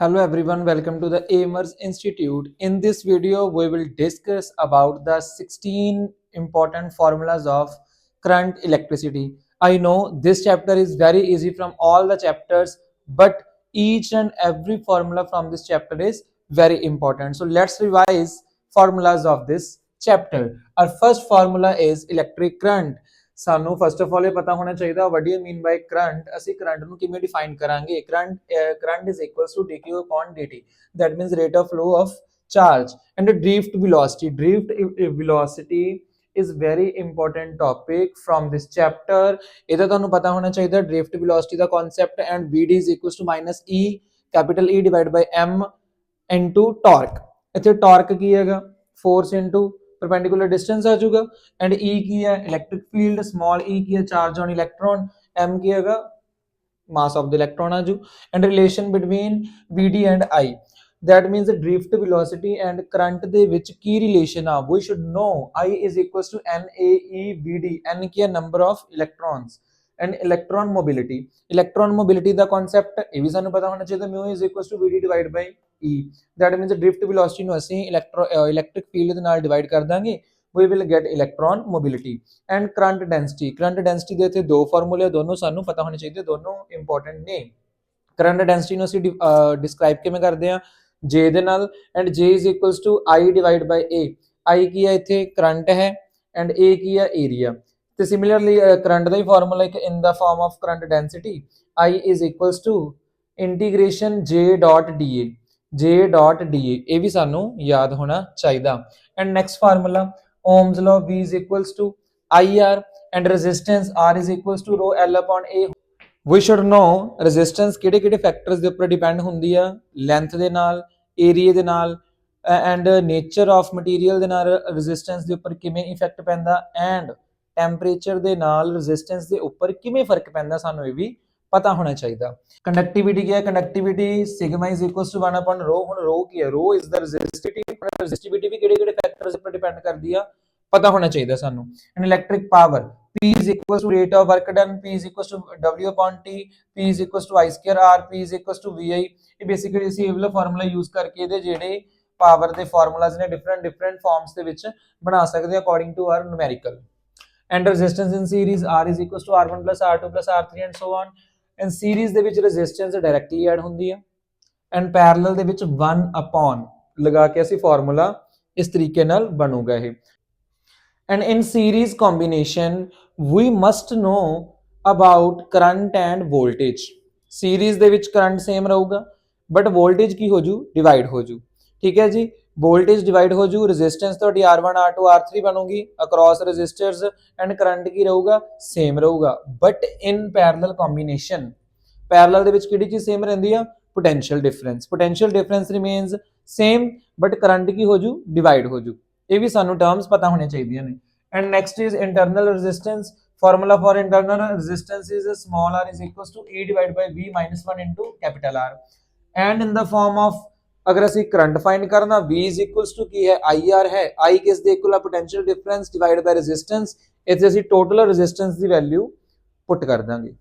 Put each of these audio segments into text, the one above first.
Hello everyone, welcome to the Amers Institute. In this video, we will discuss about the 16 important formulas of current electricity. I know this chapter is very easy from all the chapters, but each and every formula from this chapter is very important. So let's revise formulas of this chapter. Our first formula is electric current. ਸਾਨੂੰ first of all ਇਹ ਪਤਾ ਹੋਣਾ ਚਾਹੀਦਾ what do you mean by current ਅਸੀਂ current ਨੂੰ ਕਿਵੇਂ define ਕਰਾਂਗੇ current current is equals to dq upon dt that means rate of flow of charge and the drift velocity drift velocity is very important topic from this chapter ਇਹਦਾ ਤੁਹਾਨੂੰ ਪਤਾ ਹੋਣਾ ਚਾਹੀਦਾ drift velocity the concept and vd is equals to minus e capital E divided by m into torque ਇੱਥੇ torque ਕੀ ਹੈਗਾ force into perpendicular distance आ जाएगा and ई की है इलेक्ट्रिक फील्ड स्मॉल ई की है चार्ज ऑन इलेक्ट्रॉन एम की हैगा मास ऑफ द इलेक्ट्रॉन आ जू and relation between VD and I that means the drift velocity and current ਦੇ ਵਿੱਚ ਕੀ ਰਿਲੇਸ਼ਨ ਆ we should know i is equals to naevd n ਕੀ ਹੈ number of electrons and electron mobility electron mobility ਦਾ concept ਇਹ ਵੀ ਸਾਨੂੰ ਪਤਾ ਹੋਣਾ ਚਾਹੀਦਾ mu is equals to vd divided by E that means drift velocity ਨੂੰ ਅਸੀਂ ਇਲੈਕਟ੍ਰੋ ਇਲੈਕਟ੍ਰਿਕ ਫੀਲਡ ਦੇ ਨਾਲ ਡਿਵਾਈਡ ਕਰ ਦਾਂਗੇ we will get electron mobility and current density current density ਦੇ ਇੱਥੇ ਦੋ ਫਾਰਮੂਲੇ ਦੋਨੋਂ ਸਾਨੂੰ ਪਤਾ ਹੋਣੇ ਚਾਹੀਦੇ ਦੋਨੋਂ ਇੰਪੋਰਟੈਂਟ ਨੇ ਕਰੰਟ ਡੈਂਸਿਟੀ ਨੂੰ ਅਸੀਂ ਡਿਸਕ੍ਰਾਈਬ ਕਿਵੇਂ ਕਰਦੇ ਆ J ਦੇ ਨਾਲ and J I divide by A I ਕੀ ਹੈ ਇੱਥੇ ਕਰੰਟ ਹੈ ਐਂਡ A ਕੀ ਹੈ ਏਰੀਆ ਤੇ ਸਿਮਿਲਰਲੀ ਕਰੰਟ ਦਾ ਹੀ ਫਾਰਮੂਲਾ ਇੱਕ in the form of current density I integration dot dA J.dA ਇਹ ਵੀ ਸਾਨੂੰ ਯਾਦ ਹੋਣਾ ਚਾਹੀਦਾ and next formula ohms law v is equals to ir and resistance r is equals to rho l upon a we should know resistance ਕਿਹੜੇ ਕਿਹੜੇ factors ਦੇ ਉੱਪਰ ਡਿਪੈਂਡ ਹੁੰਦੀ ਆ ਲੈਂਥ ਦੇ ਨਾਲ ਏਰੀਆ ਦੇ ਨਾਲ ਐਂਡ ਨੇਚਰ ਆਫ ਮਟੀਰੀਅਲ ਦੇ ਨਾਲ ਰੈਜ਼ਿਸਟੈਂਸ ਦੇ ਉੱਪਰ ਕਿਵੇਂ ਇਫੈਕਟ ਪੈਂਦਾ ਐਂਡ ਟੈਂਪਰੇਚਰ ਦੇ ਨਾਲ ਰੈਜ਼ਿਸਟੈਂਸ ਦੇ ਉੱਪਰ ਕਿਵੇਂ ਫਰਕ ਪੈਂਦਾ ਸਾਨੂੰ ਇਹ ਵੀ ਪਤਾ ਹੋਣਾ ਚਾਹੀਦਾ ਕੰਡਕਟਿਵਿਟੀ ਕੀ ਹੈ conductivity sigma is equal to 1 upon rho ਹੁਣ rho ਕੀ ਹੈ rho ਇਜ਼ ਦਾ ਰੈਜ਼ਿਸਟਿਵਿਟੀ ਪਰ ਰੈਜ਼ਿਸਟਿਵਿਟੀ ਵੀ ਕਿਹੜੇ ਕਿਹੜੇ ਫੈਕਟਰਸ ਉੱਪਰ ਡਿਪੈਂਡ ਕਰਦੀ ਆ ਪਤਾ ਹੋਣਾ ਚਾਹੀਦਾ ਸਾਨੂੰ and electric power P is equals to rate of work done P is equals to W upon T P is equals to I square R P is equals to VI ਇਹ basically ਅਸੀਂ ਇਹ ਵਾਲਾ formula use ਕਰਕੇ ਇਹਦੇ ਜਿਹੜੇ power ਦੇ ਫਾਰਮੂਲਾਸ ਨੇ different different farms ਦੇ ਵਿੱਚ ਬਣਾ ਸਕਦੇ ਆ according to our numerical and resistance in series R is equals to R1 plus R2 plus R3 ਐਂਡ so on. ਐਂਡ ਸੀਰੀਜ਼ ਦੇ ਵਿੱਚ ਰੈਜ਼ਿਸਟੈਂਸ ਡਾਇਰੈਕਟਲੀ ਐਡ ਹੁੰਦੀ ਆ ਐਂਡ ਪੈਰਲਲ ਦੇ ਵਿੱਚ 1 ਅਪਨ ਲਗਾ ਕੇ ਅਸੀਂ ਫਾਰਮੂਲਾ ਇਸ ਤਰੀਕੇ ਨਾਲ ਬਣੂਗਾ ਇਹ and in series combination we must know about current and voltage series ਦੇ ਵਿੱਚ ਕਰੰਟ ਸੇਮ ਰਹੂਗਾ ਬਟ ਵੋਲਟੇਜ ਕੀ ਹੋ ਜੂ ਡਿਵਾਈਡ ਹੋ ਜੂ ਠੀਕ ਹੈ ਜੀ ਵੋਲਟੇਜ ਡਿਵਾਈਡ ਹੋ ਜੂ ਰੈਜ਼ਿਸਟੈਂਸ ਤੁਹਾਡੀ R1 R2 R3 ਬਣੂਗੀ ਅਕ੍ਰੋਸ ਰੈਜ਼ਿਸਟਰਸ ਐਂਡ ਕਰੰਟ ਕੀ ਰਹੂਗਾ ਸੇਮ ਰਹੂਗਾ but in parallel combination parallel ਦੇ ਵਿੱਚ ਕਿਹੜੀ ਚੀਜ਼ ਸੇਮ ਰਹਿੰਦੀ ਆ potential difference potential difference remains same but current ਕੀ ਹੋ ਜੂ ਡਿਵਾਈਡ ਹੋ ਜੂ ਇਹ ਵੀ ਸਾਨੂੰ ਟਰਮਸ ਪਤਾ ਹੋਣੇ ਚਾਹੀਦੀਆਂ ਨੇ and next is internal resistance formula for internal resistance is a r a v 1 capital r and in the form of ਅਗਰ ਅਸੀਂ ਕਰੰਟ ਫਾਈਂਡ ਕਰਨਾ V ਕੀ ਹੈ IR ਹੈ I ਕਿਸ ਦੇ ਇਕੁਅਲ ਆ potential difference divide by resistance ਇੱਥੇ ਅਸੀਂ ਟੋਟਲ ਰੈਜ਼ਿਸਟੈਂਸ ਦੀ ਵੈਲਿਊ ਪੁੱਟ ਕਰ ਦਾਂਗੇ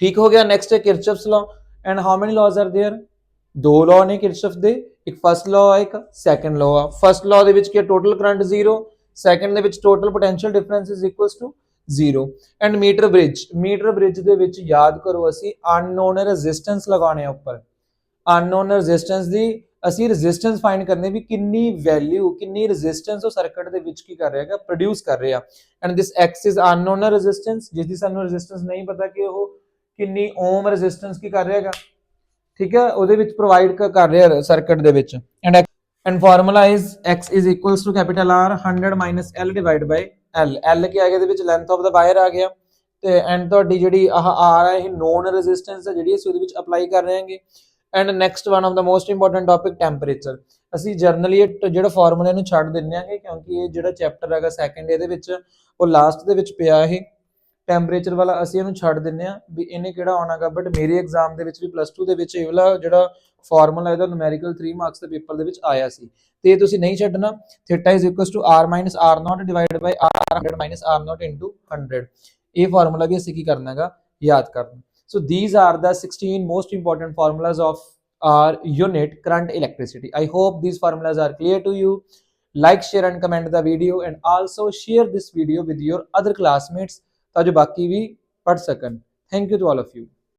ਠੀਕ ਹੋ ਗਿਆ ਨੈਕਸਟ ਹੈ Kirchhoff's law and how many laws are there ਦੋ ਲਾਅ ਨੇ ਕਿਰਚਫ ਦੇ ਇੱਕ ਫਸਟ ਲਾਅ ਹੈ ਇੱਕ ਸੈਕੰਡ ਲਾਅ ਆ ਫਸਟ ਲਾਅ ਦੇ ਵਿੱਚ ਕੀ ਟੋਟਲ ਕਰੰਟ 0 ਸੈਕੰਡ ਦੇ ਵਿੱਚ total potential difference is equals to 0 and metre bridge metre bridge ਦੇ ਵਿੱਚ ਯਾਦ ਕਰੋ ਅਸੀਂ ਅਨਨੋਨ ਰੈਜ਼ਿਸਟੈਂਸ ਲਗਾਉਣੇ ਆ ਉੱਪਰ ਅਨਨੋਨ ਰੈਜ਼ਿਸਟੈਂਸ ਦੀ ਅਸੀਂ ਰੈਜ਼ਿਸਟੈਂਸ ਫਾਈਂਡ ਕਰਨੇ ਵੀ ਕਿੰਨੀ ਵੈਲਿਊ ਕਿੰਨੀ ਰੈਜ਼ਿਸਟੈਂਸ ਉਹ ਸਰਕਟ ਦੇ ਵਿੱਚ ਕੀ ਕਰ ਰਿਹਾ ਹੈਗਾ ਪ੍ਰੋਡਿਊਸ ਕਰ ਰਿਹਾ and this x is unknown resistance ਜਿਸ ਦੀ ਸਾਨੂੰ ਰੈਜ਼ਿਸਟੈਂਸ ਨਹੀਂ ਪਤਾ ਕਿ ਉਹ ਕਿੰਨੀ ਓਮ ਰੈਜ਼ਿਸਟੈਂਸ ਕੀ ਕਰ ਰਿਹਾ ਹੈਗਾ ਠੀਕ ਹੈ ਉਹਦੇ ਵਿੱਚ ਪ੍ਰੋਵਾਈਡ ਕਰ ਰਿਹਾ ਸਰਕਟ ਦੇ ਵਿੱਚ and and formula is x is equals to capital R 100 L divide by L L ਕੀ ਆ ਗਿਆ ਦੇ ਵਿੱਚ ਲੈਂਥ ਆਫ ਦਾ ਵਾਇਰ ਆ ਗਿਆ ਤੇ ਐਂਡ ਤੁਹਾਡੀ ਜਿਹੜੀ ਆਹ ਆਰ ਹੈ ਇਹ ਨੋਨ ਰੈਜ਼ਿਸਟੈਂਸ ਹੈ ਜਿਹੜੀ ਅਸੀਂ ਉਹਦੇ ਵਿੱਚ ਅਪਲਾਈ ਕਰ ਰਹੇ ਹਾਂਗੇ and next one of the most important topic temperature ਅਸੀਂ ਜਰਨਲੀ ਇਹ ਜਿਹੜਾ ਫਾਰਮੂਲਾ ਨੂੰ ਛੱਡ ਦਿੰਨੇ ਆਂਗੇ ਕਿਉਂਕਿ ਇਹ ਜਿਹੜਾ ਚੈਪਟਰ ਹੈਗਾ ਸੈਕੰਡ ਇਹਦੇ ਵਿੱਚ ਉਹ ਲਾਸਟ ਦੇ ਵਿੱਚ ਪਿਆ ਇਹ ਟੈਂਪਰੇਚਰ ਵਾਲਾ ਅਸੀਂ ਇਹਨੂੰ ਛੱਡ ਦਿੰਨੇ ਆ ਵੀ ਇਹਨੇ ਕਿਹੜਾ ਆਉਣਾਗਾ ਬਟ ਮੇਰੇ ਐਗਜ਼ਾਮ ਦੇ ਵਿੱਚ ਵੀ ਪਲੱਸ 2 ਦੇ ਵਿੱਚ ਇਹ ਵਾਲਾ ਜਿਹੜਾ ਫਾਰਮੂਲਾ ਇਹਦਾ ਨੂਮੈਰੀਕਲ 3 ਮਾਰਕਸ ਦੇ ਪੇਪਰ ਦੇ ਵਿੱਚ ਆਇਆ ਸੀ ਤੇ ਇਹ ਤੁਸੀਂ ਨਹੀਂ ਛੱਡਣਾ theta is equal to r r0 not divided by r 100 r not 100 ਇਹ ਫਾਰਮੂਲਾ ਵੀ ਅਸੀਂ ਕੀ ਕਰਨਾਗਾ ਯਾਦ ਕਰਨਾ So these are the 16 most important formulas of our unit current electricity. I hope these formulas are clear to you. Like, share and comment the video and also share this video with your other classmates ताकि बाकी भी पढ़ Thank you to all of you.